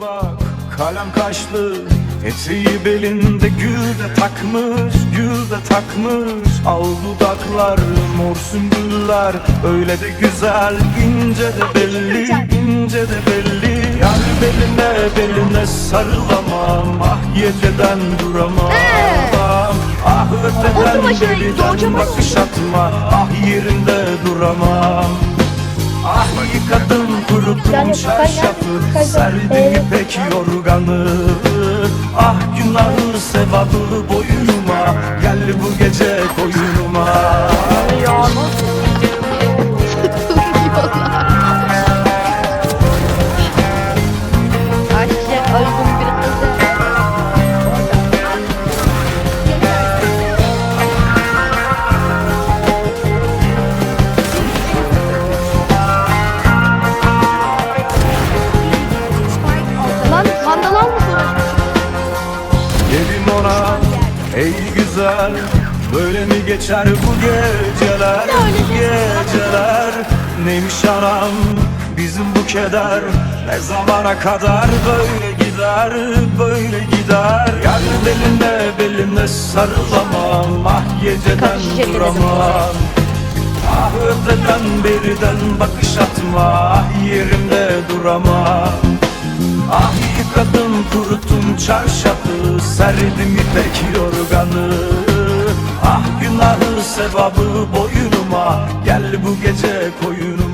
bak. Kalem kaşlı Eteği belinde. Gül de takmış Gül de takmış. Al dudaklar mor sümbüller. Öyle de güzel ince de belli ince de belli. Yar beline beline sarılamam. Ah geceden duramam. Ah öteden beliden bakış atma. Ah yerinde duramam kuruttum çarşafı Serdim Ee, ipek yorganı. Ah günahı sevabı boynuma. Gel bu gece ey güzel Böyle mi geçer bu geceler? Bu geceler Neymiş anam? Bizim bu keder Ne zamana kadar böyle gider Böyle gider? Gel beline beline sarılamam Ah geceden duramam. Ah öteden beriden bakış atma Ah yerimde duramam. Ah yıkadım kuruttum çarşafı Serdim ipek yorganı? Ah günahı sevabı boynuma Gel bu gece koyunuma